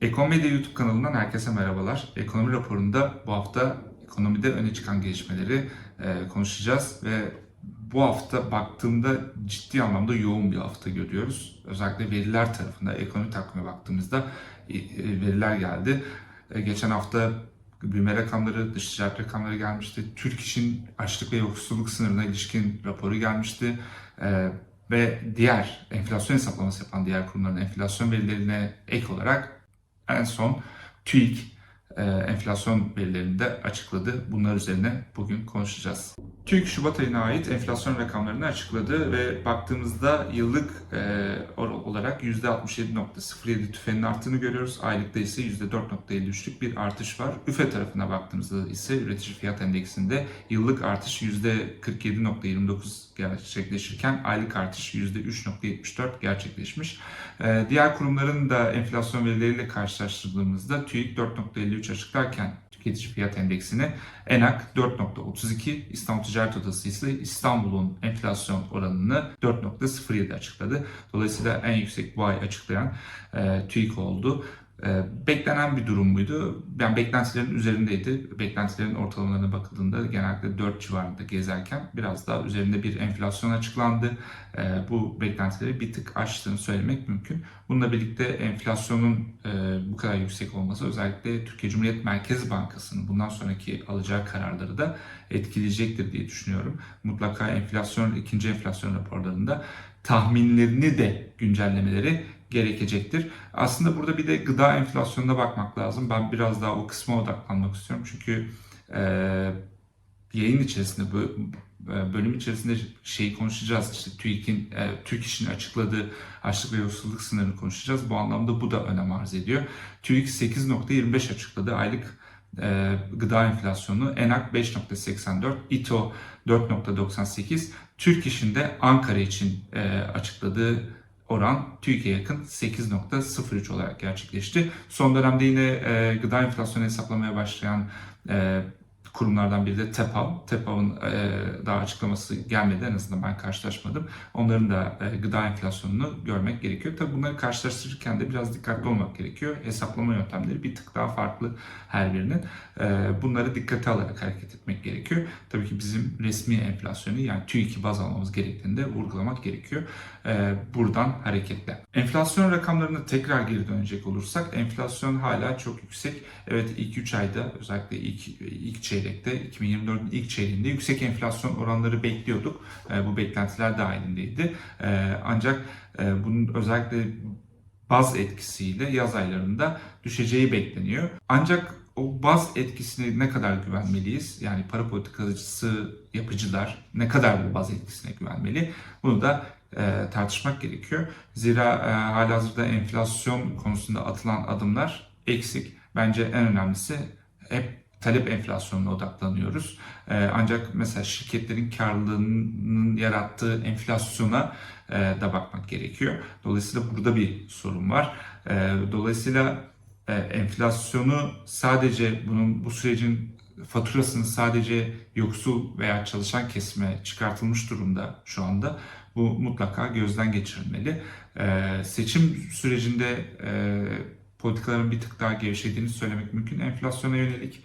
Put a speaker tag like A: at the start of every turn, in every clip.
A: Ekonomide YouTube kanalından herkese merhabalar. Ekonomi raporunda bu hafta ekonomide öne çıkan gelişmeleri e, konuşacağız ve bu hafta baktığımda ciddi anlamda yoğun bir hafta görüyoruz. Özellikle veriler tarafında ekonomi takvime baktığımızda e, e, veriler geldi. Geçen hafta büyüme rakamları, dış ticaret rakamları gelmişti. Türk İş'in açlık ve yoksulluk sınırına ilişkin raporu gelmişti. Ve diğer enflasyon hesaplaması yapan diğer kurumların enflasyon verilerine ek olarak en son TÜİK e, enflasyon verilerini de açıkladı. Bunlar üzerine bugün konuşacağız. TÜİK Şubat ayına ait enflasyon rakamlarını açıkladı ve baktığımızda yıllık e, olarak %67.07 tüfenin arttığını görüyoruz. Aylıkta ise %4.53'lük bir artış var. üfe tarafına baktığımızda ise üretici fiyat endeksinde yıllık artış %47.29 gerçekleşirken aylık artış %3.74 gerçekleşmiş. Ee, Diğer kurumların da enflasyon verileriyle karşılaştırdığımızda TÜİK 4.53 açıklarken tüketici fiyat endeksini ENAK 4.32, İstanbul Ticaret Odası ise İstanbul'un enflasyon oranını 4.07 açıkladı. Dolayısıyla en yüksek bu ay açıklayan e, TÜİK oldu. E, beklenen bir durum muydu? Yani beklentilerin üzerindeydi. Beklentilerin ortalamalarına bakıldığında genellikle 4 civarında gezerken biraz daha üzerinde bir enflasyon açıklandı. E, bu beklentileri bir tık aştığını söylemek mümkün. Bununla birlikte enflasyonun e, bu kadar yüksek olması özellikle Türkiye Cumhuriyet Merkez Bankası'nın bundan sonraki alacağı kararları da etkileyecektir diye düşünüyorum. Mutlaka enflasyon, ikinci enflasyon raporlarında tahminlerini de güncellemeleri gerekecektir. Aslında burada bir de gıda enflasyonuna bakmak lazım. Ben biraz daha o kısma odaklanmak istiyorum. Çünkü e, yayın içerisinde bölüm içerisinde şeyi konuşacağız. İşte TÜİK'in, e, Türk İş'in açıkladığı açlık ve yoksulluk sınırını konuşacağız. Bu anlamda bu da önem arz ediyor. TÜİK 8.25 açıkladı aylık e, gıda enflasyonu, ENAK 5.84, İTO 4.98, Türk İş'in de Ankara için e, açıkladığı oran TÜİK'e yakın 8.03 olarak gerçekleşti. Son dönemde yine e, gıda enflasyonu hesaplamaya başlayan e, kurumlardan biri de TEPAV. TEPAV'ın e, daha açıklaması gelmedi en azından ben karşılaşmadım. Onların da e, gıda enflasyonunu görmek gerekiyor. Tabii bunları karşılaştırırken de biraz dikkatli olmak gerekiyor. Hesaplama yöntemleri bir tık daha farklı her birinin. E, bunları dikkate alarak hareket etmek gerekiyor. Tabii ki bizim resmi enflasyonu yani TÜİK'i baz almamız gerektiğini de vurgulamak gerekiyor. E, buradan hareketle. Enflasyon rakamlarına tekrar geri dönecek olursak enflasyon hala çok yüksek. Evet ilk 3 ayda özellikle ilk, ilk çeyrekte 2024'ün ilk çeyreğinde yüksek enflasyon oranları bekliyorduk. E, bu beklentiler dahilindeydi. E, ancak e, bunun özellikle baz etkisiyle yaz aylarında düşeceği bekleniyor. Ancak o baz etkisine ne kadar güvenmeliyiz? Yani para politikacısı yapıcılar ne kadar bu baz etkisine güvenmeli? Bunu da e, tartışmak gerekiyor. Zira e, halihazırda enflasyon konusunda atılan adımlar eksik. Bence en önemlisi hep talep enflasyonuna odaklanıyoruz. E, ancak mesela şirketlerin karlılığının yarattığı enflasyona e, da bakmak gerekiyor. Dolayısıyla burada bir sorun var. E, dolayısıyla e, enflasyonu sadece bunun bu sürecin faturasını sadece yoksul veya çalışan kesime çıkartılmış durumda şu anda. Bu mutlaka gözden geçirilmeli. E, seçim sürecinde e, politikaların bir tık daha gevşediğini söylemek mümkün. Enflasyona yönelik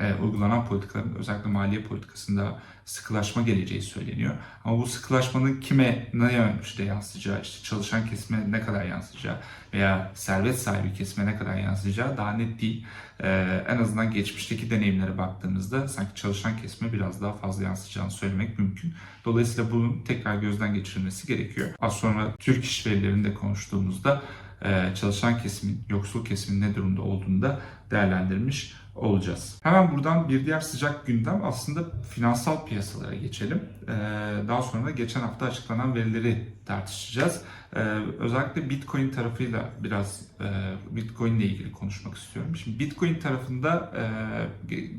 A: e, uygulanan politikaların özellikle maliye politikasında sıkılaşma geleceği söyleniyor. Ama bu sıkılaşmanın kime ne ölçüde yansıyacağı, işte çalışan kesime ne kadar yansıyacağı veya servet sahibi kesime ne kadar yansıyacağı daha net değil. E, en azından geçmişteki deneyimlere baktığımızda sanki çalışan kesime biraz daha fazla yansıyacağını söylemek mümkün. Dolayısıyla bunun tekrar gözden geçirilmesi gerekiyor. Az sonra Türk iş verilerinde konuştuğumuzda e, çalışan kesimin, yoksul kesimin ne durumda olduğunu da değerlendirmiş olacağız. Hemen buradan bir diğer sıcak gündem aslında finansal piyasalara geçelim. Ee, Daha sonra da geçen hafta açıklanan verileri tartışacağız. Ee, Özellikle Bitcoin tarafıyla biraz e, Bitcoin ile ilgili konuşmak istiyorum. Şimdi Bitcoin tarafında e, ge-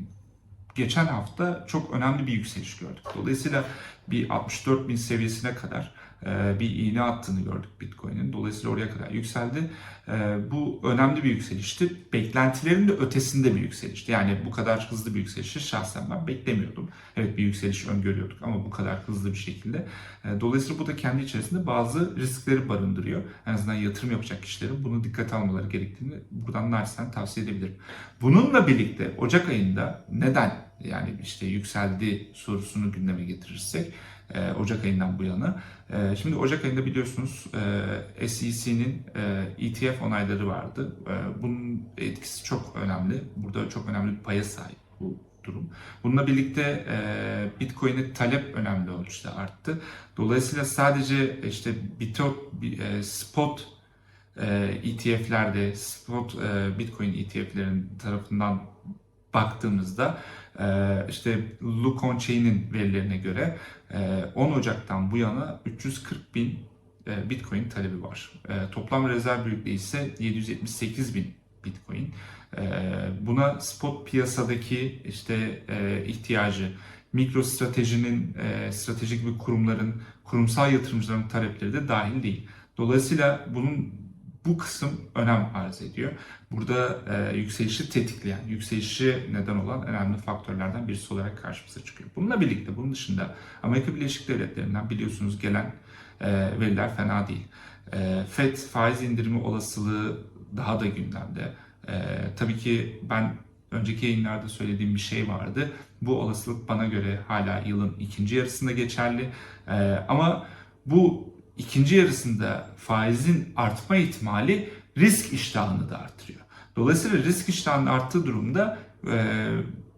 A: geçen hafta çok önemli bir yükseliş gördük. Dolayısıyla bir 64 bin seviyesine kadar e, bir iğne attığını gördük Bitcoin'in. Dolayısıyla oraya kadar yükseldi. E, bu önemli bir yükselişti. Beklentilerin de ötesinde bir yükselişti. Yani bu kadar hızlı bir yükselişi şahsen ben beklemiyordum. Evet bir yükseliş öngörüyorduk ama bu kadar hızlı bir şekilde. E, dolayısıyla bu da kendi içerisinde bazı riskleri barındırıyor. En azından yatırım yapacak kişilerin bunu dikkate almaları gerektiğini buradan naçizane tavsiye edebilirim. Bununla birlikte Ocak ayında neden yani işte yükseldi sorusunu gündeme getirirsek e, Ocak ayından bu yana. E, şimdi Ocak ayında biliyorsunuz e, SEC'nin ETF onayları vardı. Bunun etkisi çok önemli. Burada çok önemli bir paya sahip bu durum. Bununla birlikte Bitcoin'e talep önemli ölçüde arttı. Dolayısıyla sadece işte Bitot, spot ETF'lerde, spot Bitcoin ETF'lerin tarafından baktığımızda işte Look on Chain'in verilerine göre 10 Ocak'tan bu yana 340 bin Bitcoin talebi var. Toplam rezerv büyüklüğü ise 778 bin Bitcoin. Buna spot piyasadaki işte ihtiyacı, mikro stratejinin, stratejik bir kurumların, kurumsal yatırımcıların talepleri de dahil değil. Dolayısıyla bunun bu kısım önem arz ediyor. Burada e, yükselişi tetikleyen, yükselişi neden olan önemli faktörlerden birisi olarak karşımıza çıkıyor. Bununla birlikte bunun dışında Amerika Birleşik Devletleri'nden biliyorsunuz gelen e, veriler fena değil. E, FED faiz indirimi olasılığı daha da gündemde. E, tabii ki ben önceki yayınlarda söylediğim bir şey vardı. Bu olasılık bana göre hala yılın ikinci yarısında geçerli. E, ama bu ikinci yarısında faizin artma ihtimali risk iştahını da artırıyor. Dolayısıyla risk iştahının arttığı durumda e,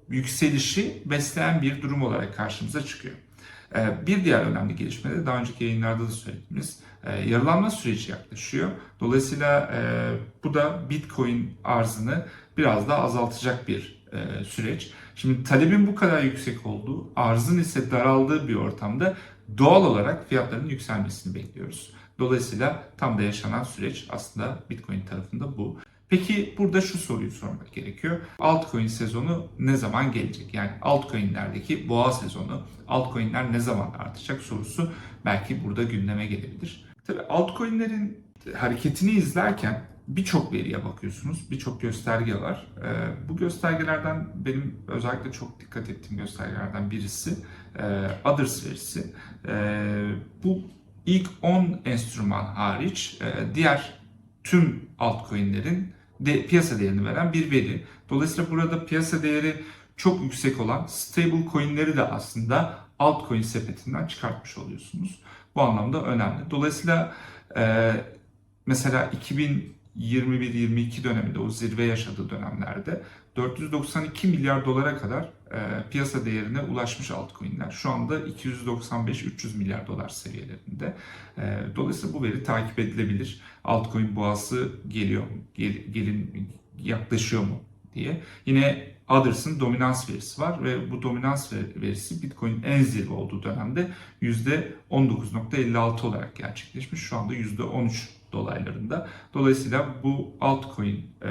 A: yükselişi besleyen bir durum olarak karşımıza çıkıyor. E, bir diğer önemli gelişme de daha önceki yayınlarda da söylediğimiz e, yarılanma süreci yaklaşıyor. Dolayısıyla e, bu da Bitcoin arzını biraz daha azaltacak bir e, süreç. Şimdi talebin bu kadar yüksek olduğu, arzın ise daraldığı bir ortamda doğal olarak fiyatların yükselmesini bekliyoruz. Dolayısıyla tam da yaşanan süreç aslında Bitcoin tarafında bu. Peki burada şu soruyu sormak gerekiyor. Altcoin sezonu ne zaman gelecek? Yani altcoin'lerdeki boğa sezonu, altcoin'ler ne zaman artacak sorusu belki burada gündeme gelebilir. Tabii altcoin'lerin hareketini izlerken birçok veriye bakıyorsunuz, birçok gösterge var. Bu göstergelerden benim özellikle çok dikkat ettiğim göstergelerden birisi Others verisi. Bu ilk 10 enstrüman hariç diğer tüm altcoin'lerin de piyasa değerini veren bir veri. Dolayısıyla burada piyasa değeri çok yüksek olan stable coin'leri de aslında altcoin sepetinden çıkartmış oluyorsunuz. Bu anlamda önemli. Dolayısıyla e, mesela 2021-22 döneminde o zirve yaşadığı dönemlerde 492 milyar dolara kadar e, piyasa değerine ulaşmış altcoin'ler. Şu anda 295-300 milyar dolar seviyelerinde. E, dolayısıyla bu veri takip edilebilir. Altcoin boğası geliyor, gel, gelin yaklaşıyor mu diye. Yine Others'ın dominans verisi var ve bu dominans verisi Bitcoin en zirve olduğu dönemde %19.56 olarak gerçekleşmiş. Şu anda %13 dolaylarında. Dolayısıyla bu altcoin e,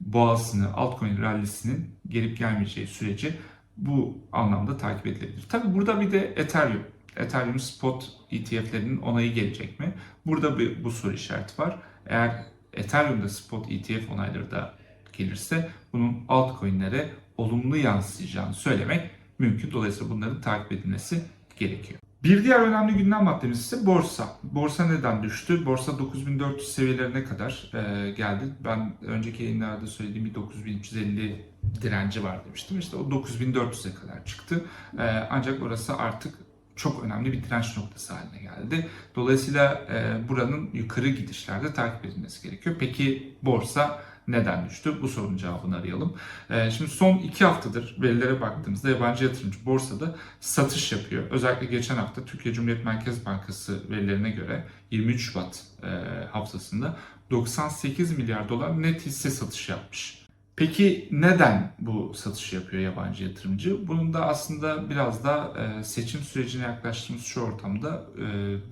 A: boğasını, altcoin rallisinin gelip gelmeyeceği süreci bu anlamda takip edilebilir. Tabi burada bir de Ethereum. Ethereum spot ETF'lerinin onayı gelecek mi? Burada bir bu soru işareti var. Eğer Ethereum'da spot ETF onayları da gelirse bunun altcoin'lere olumlu yansıyacağını söylemek mümkün. Dolayısıyla bunların takip edilmesi gerekiyor. Bir diğer önemli gündem maddemiz ise borsa. Borsa neden düştü? Borsa 9400 seviyelerine kadar e, geldi. Ben önceki yayınlarda söylediğim bir 9350 direnci var demiştim. İşte o 9400'e kadar çıktı. E, ancak orası artık çok önemli bir direnç noktası haline geldi. Dolayısıyla e, buranın yukarı gidişlerde takip edilmesi gerekiyor. Peki borsa neden düştü? Bu sorunun cevabını arayalım. Ee, şimdi son iki haftadır verilere baktığımızda yabancı yatırımcı borsada satış yapıyor. Özellikle geçen hafta Türkiye Cumhuriyet Merkez Bankası verilerine göre 23 Şubat e, haftasında 98 milyar dolar net hisse satışı yapmış. Peki neden bu satışı yapıyor yabancı yatırımcı? Bunun da aslında biraz da e, seçim sürecine yaklaştığımız şu ortamda e,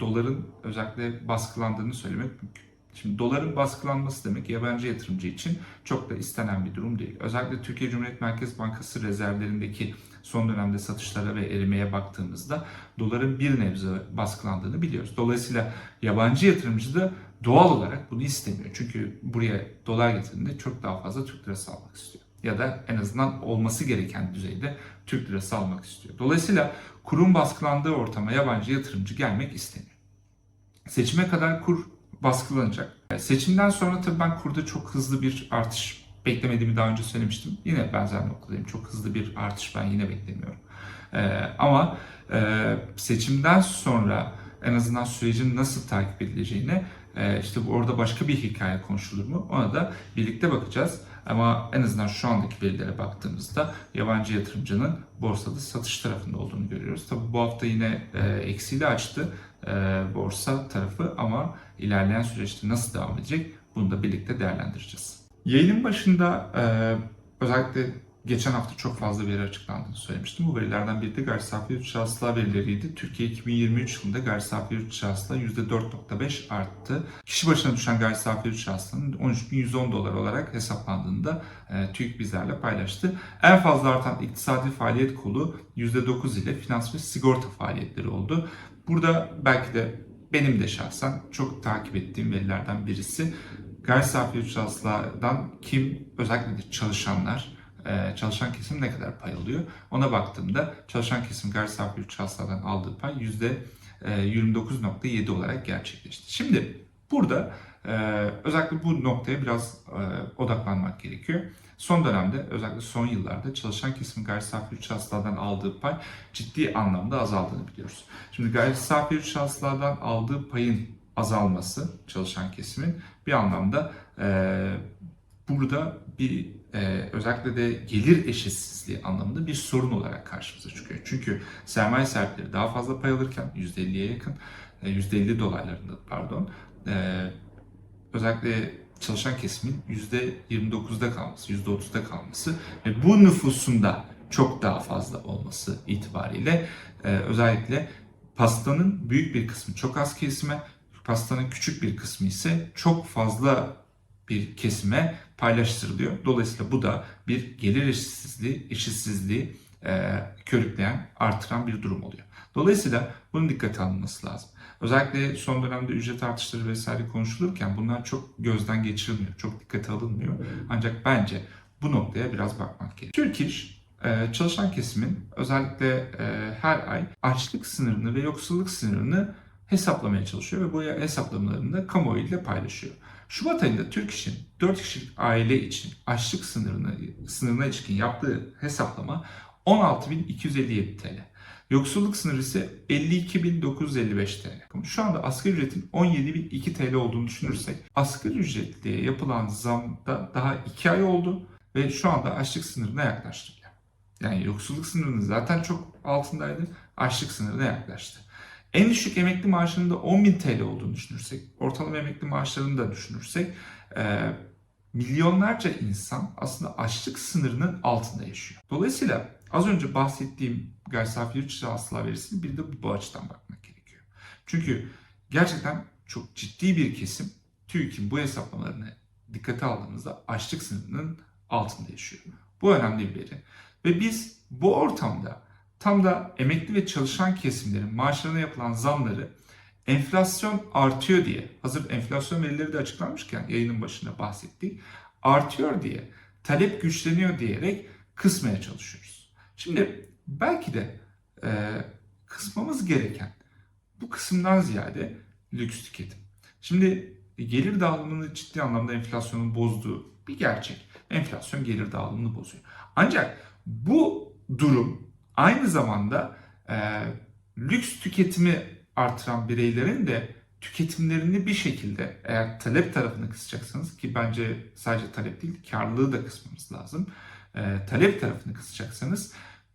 A: doların özellikle baskılandığını söylemek mümkün. Şimdi doların baskılanması demek yabancı yatırımcı için çok da istenen bir durum değil. Özellikle Türkiye Cumhuriyet Merkez Bankası rezervlerindeki son dönemde satışlara ve erimeye baktığımızda doların bir nebze baskılandığını biliyoruz. Dolayısıyla yabancı yatırımcı da doğal olarak bunu istemiyor. Çünkü buraya dolar getirdiğinde çok daha fazla Türk lirası almak istiyor. Ya da en azından olması gereken düzeyde Türk lirası almak istiyor. Dolayısıyla kurun baskılandığı ortama yabancı yatırımcı gelmek istemiyor. Seçime kadar kur baskılanacak. Seçimden sonra tabii ben kurda çok hızlı bir artış beklemediğimi daha önce söylemiştim. Yine benzer noktadayım. Çok hızlı bir artış ben yine beklemiyorum. Ee, ama e, seçimden sonra en azından sürecin nasıl takip edileceğine e, işte orada başka bir hikaye konuşulur mu? Ona da birlikte bakacağız. Ama en azından şu andaki verilere baktığımızda yabancı yatırımcının borsada satış tarafında olduğunu görüyoruz. Tabii bu hafta yine e, eksiyle açtı e, borsa tarafı ama ilerleyen süreçte nasıl devam edecek bunu da birlikte değerlendireceğiz. Yayının başında e, özellikle geçen hafta çok fazla veri açıklandığını söylemiştim. Bu verilerden biri de gayri safi yurt içi verileriydi. Türkiye 2023 yılında gayri safi yurt içi hasıla %4.5 arttı. Kişi başına düşen gayri safi yurt içi hasılanın 13.110 dolar olarak hesaplandığında e, TÜİK bizlerle paylaştı. En fazla artan iktisadi faaliyet kolu %9 ile finans ve sigorta faaliyetleri oldu. Burada belki de benim de şahsen çok takip ettiğim verilerden birisi. Gayri safi hasıladan kim özellikle de çalışanlar e, çalışan kesim ne kadar pay alıyor? Ona baktığımda çalışan kesim gayri safi yurt hasıladan aldığı pay %29.7 olarak gerçekleşti. Şimdi burada e, özellikle bu noktaya biraz e, odaklanmak gerekiyor. Son dönemde özellikle son yıllarda çalışan kesimin gayri safi yurt hasıladan aldığı pay ciddi anlamda azaldığını biliyoruz. Şimdi gayri safi yurt hasıladan aldığı payın azalması çalışan kesimin bir anlamda burada bir e, özellikle de gelir eşitsizliği anlamında bir sorun olarak karşımıza çıkıyor. Çünkü sermaye sahipleri daha fazla pay alırken %50'ye yakın, e, %50 dolaylarında pardon, e, özellikle çalışan kesimin %29'da kalması, %30'da kalması ve bu nüfusunda çok daha fazla olması itibariyle e, özellikle pastanın büyük bir kısmı çok az kesime, pastanın küçük bir kısmı ise çok fazla bir kesime paylaştırılıyor. Dolayısıyla bu da bir gelir eşitsizliği, eşitsizliği e, körükleyen, artıran bir durum oluyor. Dolayısıyla bunun dikkate alınması lazım. Özellikle son dönemde ücret artışları vesaire konuşulurken bunlar çok gözden geçirilmiyor, çok dikkate alınmıyor. Ancak bence bu noktaya biraz bakmak gerekiyor. Türk İş e, çalışan kesimin özellikle e, her ay açlık sınırını ve yoksulluk sınırını hesaplamaya çalışıyor ve bu hesaplamalarını da kamuoyu ile paylaşıyor. Şubat ayında Türk İş'in 4 kişilik aile için açlık sınırını, sınırına ilişkin yaptığı hesaplama 16.257 TL. Yoksulluk sınırı ise 52.955 TL. Şu anda asgari ücretin 17.002 TL olduğunu düşünürsek asgari ücretliye yapılan zamda daha 2 ay oldu ve şu anda açlık sınırına yaklaştı. Yani yoksulluk sınırının zaten çok altındaydı, açlık sınırına yaklaştı. En düşük emekli maaşının da 10.000 TL olduğunu düşünürsek, ortalama emekli maaşlarını da düşünürsek e, milyonlarca insan aslında açlık sınırının altında yaşıyor. Dolayısıyla az önce bahsettiğim gayri safi yurt hasıla verisini bir de bu açıdan bakmak gerekiyor. Çünkü gerçekten çok ciddi bir kesim TÜİK'in bu hesaplamalarını dikkate aldığımızda açlık sınırının altında yaşıyor. Bu önemli bir veri. Ve biz bu ortamda tam da emekli ve çalışan kesimlerin maaşlarına yapılan zamları enflasyon artıyor diye, hazır enflasyon verileri de açıklanmışken yayının başında bahsettik, artıyor diye, talep güçleniyor diyerek kısmaya çalışıyoruz. Şimdi belki de e, kısmamız gereken bu kısımdan ziyade lüks tüketim. Şimdi gelir dağılımını ciddi anlamda enflasyonun bozduğu bir gerçek. Enflasyon gelir dağılımını bozuyor. Ancak bu durum aynı zamanda e, lüks tüketimi artıran bireylerin de tüketimlerini bir şekilde eğer talep tarafını kısacaksanız ki bence sadece talep değil karlılığı da kısmamız lazım. E, talep tarafını kısacaksanız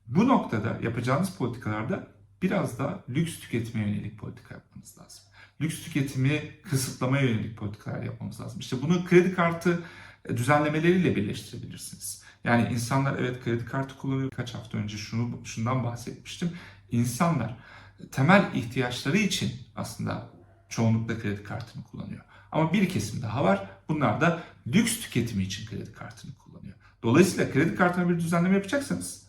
A: bu noktada yapacağınız politikalarda biraz da lüks tüketime yönelik politika yapmanız lazım. Lüks tüketimi kısıtlamaya yönelik politikalar yapmamız lazım. İşte bunu kredi kartı düzenlemeleriyle birleştirebilirsiniz. Yani insanlar evet kredi kartı kullanıyor. Kaç hafta önce şunu şundan bahsetmiştim. İnsanlar temel ihtiyaçları için aslında çoğunlukla kredi kartını kullanıyor. Ama bir kesim daha var. Bunlar da lüks tüketimi için kredi kartını kullanıyor. Dolayısıyla kredi kartına bir düzenleme yapacaksanız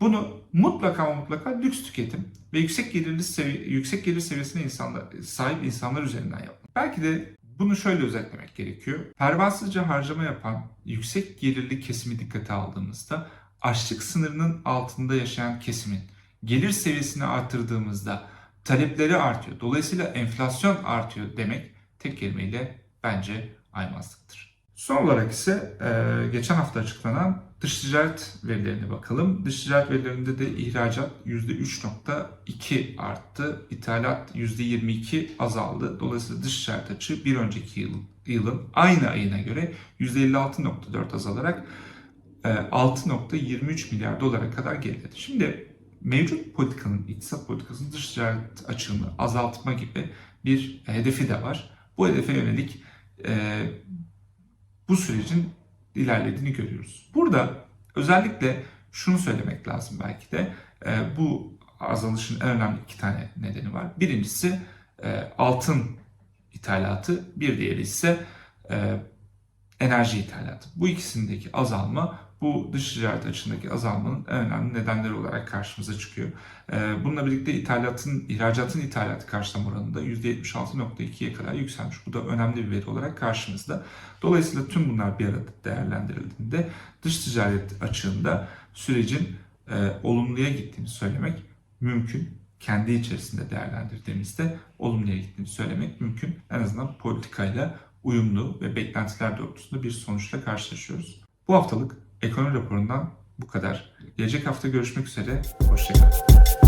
A: Bunu mutlaka ama mutlaka lüks tüketim ve yüksek gelirli sevi- yüksek gelir seviyesine insanlar, sahip insanlar üzerinden yapmak. Belki de bunu şöyle özetlemek gerekiyor. Pervasızca harcama yapan yüksek gelirli kesimi dikkate aldığımızda açlık sınırının altında yaşayan kesimin gelir seviyesini artırdığımızda talepleri artıyor. Dolayısıyla enflasyon artıyor demek tek kelimeyle bence aymazlıktır. Son olarak ise e, geçen hafta açıklanan dış ticaret verilerine bakalım. Dış ticaret verilerinde de ihracat %3.2 arttı, ithalat %22 azaldı. Dolayısıyla dış ticaret açığı bir önceki yıl, yılın aynı ayına göre %56.4 azalarak e, 6.23 milyar dolara kadar geriledi. Şimdi mevcut politikanın, iktisat politikasının dış ticaret açığını azaltma gibi bir hedefi de var. Bu hedefe yönelik e, bu sürecin ilerlediğini görüyoruz. Burada özellikle şunu söylemek lazım belki de e, bu azalışın en önemli iki tane nedeni var. Birincisi e, altın ithalatı, bir diğeri ise e, enerji ithalatı. Bu ikisindeki azalma bu dış ticaret açısındaki azalmanın en önemli nedenleri olarak karşımıza çıkıyor. Ee, Bununla birlikte ithalatın, ihracatın ithalatı karşılama oranı da %76.2'ye kadar yükselmiş. Bu da önemli bir veri olarak karşımızda. Dolayısıyla tüm bunlar bir arada değerlendirildiğinde dış ticaret açığında sürecin e, olumluya gittiğini söylemek mümkün. Kendi içerisinde değerlendirdiğimizde olumluya gittiğini söylemek mümkün. En azından politikayla uyumlu ve beklentiler doğrultusunda bir sonuçla karşılaşıyoruz. Bu haftalık ekonomi raporundan bu kadar. Gelecek hafta görüşmek üzere. Hoşçakalın.